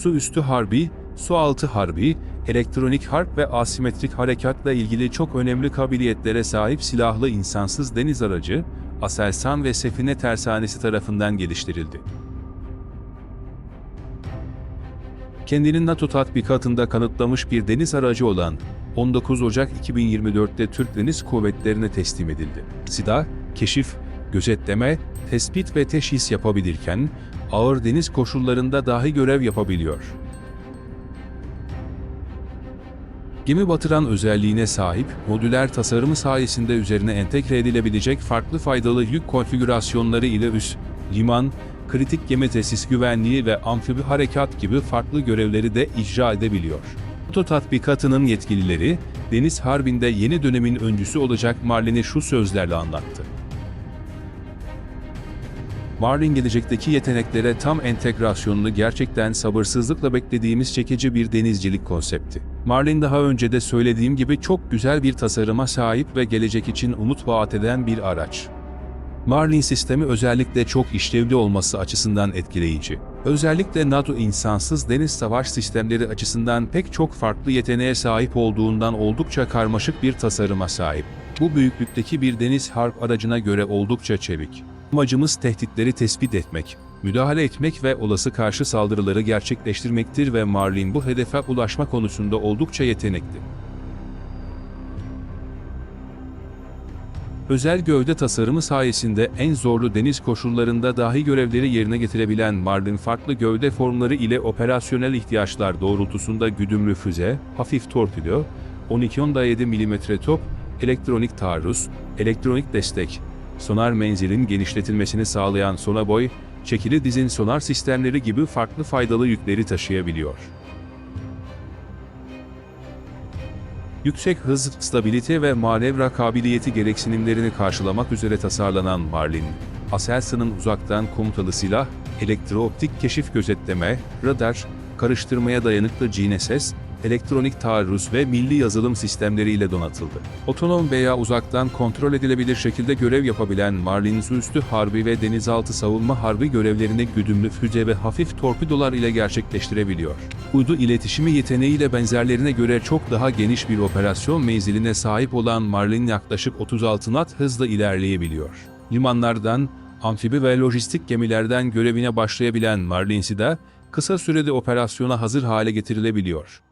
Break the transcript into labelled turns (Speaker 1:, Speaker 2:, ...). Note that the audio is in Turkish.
Speaker 1: su üstü harbi, su altı harbi, elektronik harp ve asimetrik harekatla ilgili çok önemli kabiliyetlere sahip silahlı insansız deniz aracı, Aselsan ve Sefine Tersanesi tarafından geliştirildi. kendini NATO tatbikatında kanıtlamış bir deniz aracı olan 19 Ocak 2024'te Türk Deniz Kuvvetlerine teslim edildi. SİDA, keşif, gözetleme, tespit ve teşhis yapabilirken, ağır deniz koşullarında dahi görev yapabiliyor. Gemi batıran özelliğine sahip, modüler tasarımı sayesinde üzerine entegre edilebilecek farklı faydalı yük konfigürasyonları ile üs, liman, kritik gemi tesis güvenliği ve amfibi harekat gibi farklı görevleri de icra edebiliyor. NATO tatbikatının yetkilileri, Deniz Harbi'nde yeni dönemin öncüsü olacak Marlin'i şu sözlerle anlattı. Marlin gelecekteki yeteneklere tam entegrasyonunu gerçekten sabırsızlıkla beklediğimiz çekici bir denizcilik konsepti. Marlin daha önce de söylediğim gibi çok güzel bir tasarıma sahip ve gelecek için umut vaat eden bir araç. Marlin sistemi özellikle çok işlevli olması açısından etkileyici. Özellikle NATO insansız deniz savaş sistemleri açısından pek çok farklı yeteneğe sahip olduğundan oldukça karmaşık bir tasarıma sahip. Bu büyüklükteki bir deniz harp aracına göre oldukça çevik. Amacımız tehditleri tespit etmek, müdahale etmek ve olası karşı saldırıları gerçekleştirmektir ve Marlin bu hedefe ulaşma konusunda oldukça yetenekli. Özel gövde tasarımı sayesinde en zorlu deniz koşullarında dahi görevleri yerine getirebilen Marlin farklı gövde formları ile operasyonel ihtiyaçlar doğrultusunda güdümlü füze, hafif torpido, 12-17 mm top, elektronik taarruz, elektronik destek, sonar menzilin genişletilmesini sağlayan sonaboy, çekili dizin sonar sistemleri gibi farklı faydalı yükleri taşıyabiliyor. Yüksek hız, stabilite ve manevra kabiliyeti gereksinimlerini karşılamak üzere tasarlanan Marlin, Aselsan'ın uzaktan komutalı silah, elektrooptik keşif gözetleme, radar, karıştırmaya dayanıklı GNSS, elektronik taarruz ve milli yazılım sistemleriyle donatıldı. Otonom veya uzaktan kontrol edilebilir şekilde görev yapabilen Marlin üstü harbi ve denizaltı savunma harbi görevlerini güdümlü füze ve hafif torpidolar ile gerçekleştirebiliyor. Uydu iletişimi yeteneğiyle benzerlerine göre çok daha geniş bir operasyon menziline sahip olan Marlin yaklaşık 36 knot hızla ilerleyebiliyor. Limanlardan, amfibi ve lojistik gemilerden görevine başlayabilen Marlin Sida, kısa sürede operasyona hazır hale getirilebiliyor.